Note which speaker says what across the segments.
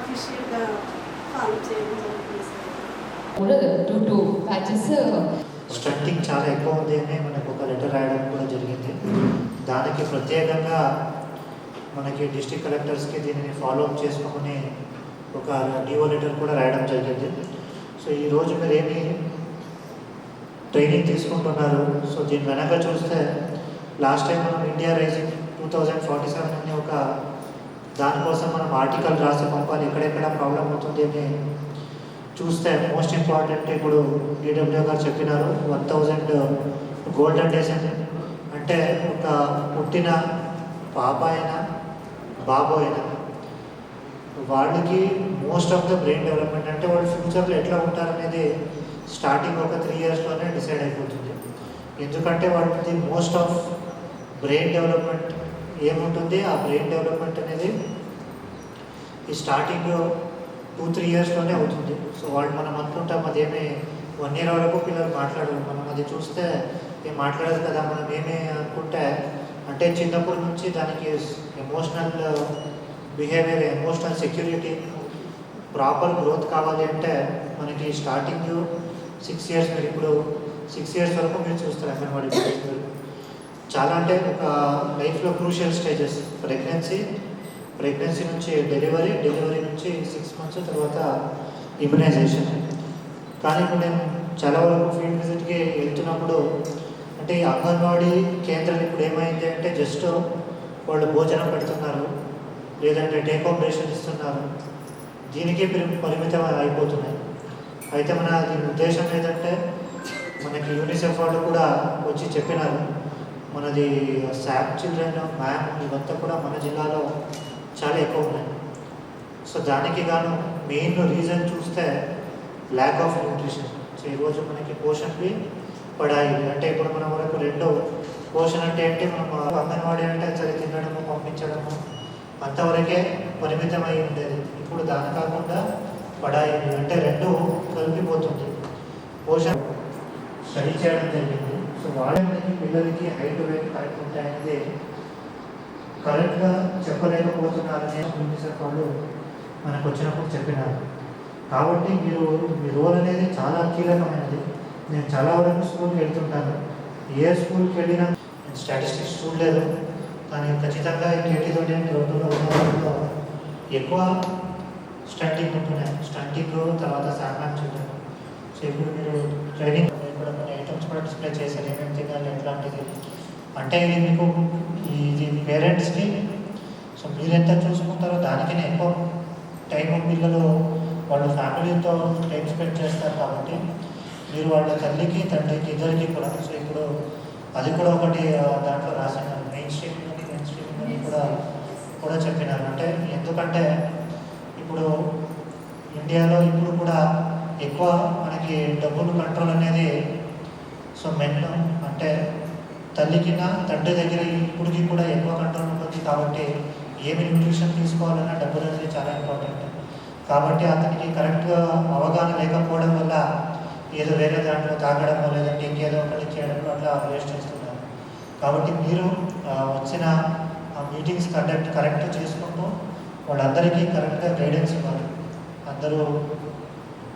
Speaker 1: అఫీషియల్గా ఫాలో చేయడం జరుగుతుంది sir
Speaker 2: two two batches
Speaker 3: stunting చాలా ఎక్కువ ఉంది అని మనకు ఒక లెటర్ రాయడం కూడా జరిగింది దానికి ప్రత్యేకంగా మనకి డిస్ట్రిక్ట్ కలెక్టర్స్కి దీనిని ఫాలో అప్ చేసుకోమని ఒక డిఓ లెటర్ కూడా రాయడం జరిగింది సో ఈరోజు మీరు ఏమి ట్రైనింగ్ తీసుకుంటున్నారు సో దీని వెనక చూస్తే లాస్ట్ టైం మనం India rising two thousand forty seven అనే ఒక దానికోసం మనం ఆర్టికల్ రాసి పంపాలి. ఎక్కడెక్కడ ప్రాబ్లం అవుతుంది అని చూస్తే మోస్ట్ ఇంపార్టెంట్ ఇప్పుడు డిడబ్ల్యూ గారు చెప్పినారు. వన్ థౌజండ్ గోల్డెన్ డేస్ అని. అంటే ఒక పుట్టిన పాప అయినా బాబు అయినా వాళ్ళకి most of the brain development అంటే వాళ్ళు ఫ్యూచర్లో ఎట్లా ఉంటారనేది స్టార్టింగ్ ఒక త్రీ ఇయర్స్లోనే డిసైడ్ అయిపోతుంది. ఎందుకంటే వాళ్ళది మోస్ట్ ఆఫ్ బ్రెయిన్ డెవలప్మెంట్ ఏముంటుంది? ఆ బ్రెయిన్ డెవలప్మెంట్ అనేది ఈ స్టార్టింగ్ టూ త్రీ ఇయర్స్లోనే అవుతుంది. సో వాళ్ళు మనం అనుకుంటాం అదేమి వన్ ఇయర్ వరకు పిల్లలు మాట్లాడరు. మనం అది చూస్తే ఏం మాట్లాడదు కదా? మనం ఏమి అనుకుంటే అంటే చిన్నప్పటి నుంచి దానికి emotional behaviour emotional security proper growth కావాలి అంటే మనకి స్టార్టింగ్ సిక్స్ ఇయర్స్ మీరు ఇప్పుడు సిక్స్ ఇయర్స్ వరకు మీరు చూస్తారు అంగన్వాడీ పిల్లలు. చాలా అంటే ఒక లైఫ్లో క్రూషియల్ స్టేజెస్. ప్రెగ్నెన్సీ ప్రెగ్నెన్సీ నుంచి డెలివరీ డెలివరీ నుంచి సిక్స్ మంత్స్ తర్వాత ఇమ్యునైజేషన్. కానీ ఇప్పుడు నేను చాలా వరకు ఫీల్డ్ విజిట్కి వెళ్తున్నప్పుడు అంటే ఈ అంగన్వాడీ కేంద్రం ఇప్పుడు ఏమైంది అంటే జస్ట్ వాళ్ళు భోజనం పెడుతున్నారు లేదంటే టేక్ హోమ్ రేషన్ ఇస్తున్నారు. దీనికే పరిమితం అయిపోతున్నాయి. అయితే మన దీని ఉద్దేశం ఏంటంటే మనకి యూనిసెఫ్ వాళ్ళు కూడా వచ్చి చెప్పినారు. మనది శాప్ చిల్డ్రన్ మ్యామ్ ఇవంతా కూడా మన జిల్లాలో చాలా ఎక్కువ ఉన్నాయి. సో దానికి గాను మెయిన్ రీజన్ చూస్తే ల్యాక్ ఆఫ్ న్యూట్రిషన్ సో ఈరోజు మనకి పోషణకి పడాయి. అంటే ఇప్పుడు మన వరకు రెండో పోషన్ అంటే ఏంటి? మనం అంగన్వాడీ అంటే సరే తినడము పంపించడము అంతవరకే పరిమితం ఉండేది. ఇప్పుడు దాని కాకుండా పడాయి. అంటే రెండు కలిపిపోతుంది. పోషణ స్టడీ చేయడం జరిగింది. సో వాళ్ళకి పిల్లలకి హైట్ వెయిట్ కరెక్ట్ ఉంటాయనేది కరెక్ట్గా చెప్పలేకపోతున్నారనే యూనిసెఫ్ వాళ్ళు మనకు వచ్చినప్పుడు చెప్పినారు. కాబట్టి మీరు మీ రోల్ అనేది చాలా కీలకమైనది. నేను చాలా వరకు స్కూల్కి వెళ్తుంటాను. ఏ స్కూల్కి వెళ్ళినా నేను స్టాటిస్టిక్స్ చూడలేదు. కానీ ఖచ్చితంగా ఈ కేటీతో రోడ్డులో ఉన్నప్పుడు ఎక్కువ స్టంటింగ్ ఉంటున్నాయి. స్టంటింగ్ తర్వాత సహకారం చూడాలి సో ఇప్పుడు మీరు ట్రైనింగ్ కూడా కూడా డిస్ప్లే చేశారు ఏమేమి తినాలి ఎట్లాంటిది అంటే ఇది మీకు ఇది పేరెంట్స్కి సో మీరు ఎంత చూసుకుంటారో దానికనే ఎక్కువ టైం పిల్లలు వాళ్ళ ఫ్యామిలీతో టైం స్పెండ్ చేస్తారు కాబట్టి మీరు వాళ్ళ తల్లికి తండ్రికి ఇద్దరికి కూడా. సో ఇప్పుడు అది కూడా ఒకటి దాంట్లో రాశాను. మెయిన్ స్ట్రీమ్ మెయిన్ స్ట్రీమ్ అని కూడా కూడా చెప్పినారు. అంటే ఎందుకంటే ఇప్పుడు ఇండియాలో ఇప్పుడు కూడా ఎక్కువ మనకి డబ్బులు కంట్రోల్ అనేది సో మెన్ అంటే తల్లికినా తండ్రి దగ్గర ఇప్పటికి కూడా ఎక్కువ కంట్రోల్ ఉంటుంది కాబట్టి ఏమి న్యూట్రిషన్ తీసుకోవాలన్నా డబ్బులు అనేది చాలా ఇంపార్టెంట్. కాబట్టి అతనికి కరెక్ట్గా అవగాహన లేకపోవడం వల్ల ఏదో వేరే దాంట్లో తాగడం లేదంటే ఇంకేదో ఒకటి చేయడం అట్లా వేస్ట్ చేస్తున్నారు కాబట్టి మీరు వచ్చిన మీటింగ్స్ కండక్ట్ కరెక్ట్ చేసుకుంటూ వాళ్ళందరికీ కరెక్ట్గా గైడెన్స్ ఇవ్వాలి. అందరూ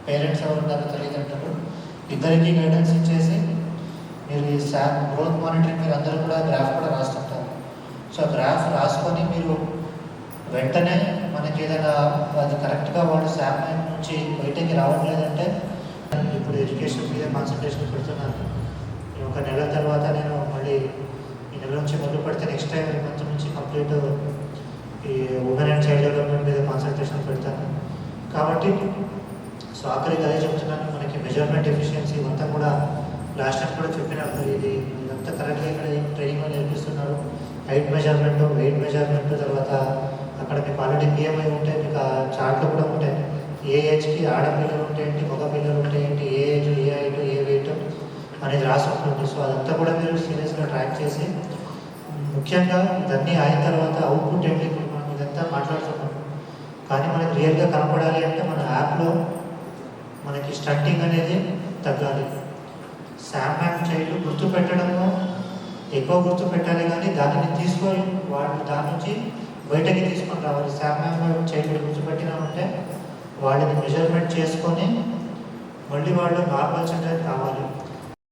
Speaker 3: పేరెంట్స్ ఎవరు ఉన్నారో తల్లిదండ్రులు ఇద్దరికీ గైడెన్స్ ఇచ్చేసి మీరు ఈ శాప్ గ్రోత్ మానిటరింగ్ మీరు అందరూ కూడా గ్రాఫ్ కూడా రాస్తుంటారు. సో గ్రాఫ్ రాసుకొని మీరు వెంటనే మనకి ఏదైనా అది కరెక్ట్గా వాళ్ళు శాప్ నుంచి బయటకి రావట్లేదంటే ఇప్పుడు ఎడ్యుకేషన్ మీద కాన్సన్ట్రేషన్ పెడుతున్నాను ఈ ఒక నెల తర్వాత నేను మళ్ళీ ఈ నెల నుంచి మొదలు పెడితే నెక్స్ట్ టైం ఈ మంత్ నుంచి కంప్లీట్ ఈ ఉమెన్ అండ్ చైల్డ్ డెవలప్మెంట్ మీద కాన్సన్ట్రేషన్ పెడతాను. కాబట్టి సో ఆఖరికి అదే చెప్తున్నాను మనకి మెజర్మెంట్ ఎఫిషియన్సీ మొత్తం కూడా లాస్ట్ టైం కూడా చెప్పినప్పుడు ఇది ఇదంతా కరెక్ట్గా ఇక్కడ ట్రైనింగ్లో నేర్పిస్తున్నారు. హైట్ మెజర్మెంట్ వెయిట్ మెజర్మెంట్ తర్వాత అక్కడ మీకు ఆల్రెడీ పిఎంఐ ఉంటాయి మీకు ఆ చార్ట్లు కూడా ఉంటాయి. ఏ ఏజ్కి ఆడపిల్లలు ఉంటే ఏంటి మగ పిల్లలు ఉంటే ఏంటి ఏ ఏజ్ ఏ హైట్ ఏ వెయిట్ అనేది రాసి ఉంటుంది సో అదంతా కూడా మీరు సీరియస్గా ట్రాక్ చేసి ముఖ్యంగా ఇదన్నీ అయిన తర్వాత అవుట్పుట్ ఏంటి మనం ఇదంతా మాట్లాడుతున్నాం. కానీ మనకి రియల్గా కనపడాలి అంటే మన యాప్లో మనకి స్టంటింగ్ అనేది తగ్గాలి. శామ్ చైల్డ్ గుర్తు పెట్టడంలో ఎక్కువ గుర్తు పెట్టాలి కానీ దానిని తీసుకొని వాళ్ళు దాని నుంచి బయటకి తీసుకొని రావాలి. సామాన్యంగా చైల్డ్ కూర్చోబెట్టినా ఉంటే వాళ్ళని మెజర్మెంట్ చేసుకొని మళ్ళీ వాళ్ళు నార్మల్ సెంటర్ కావాలి.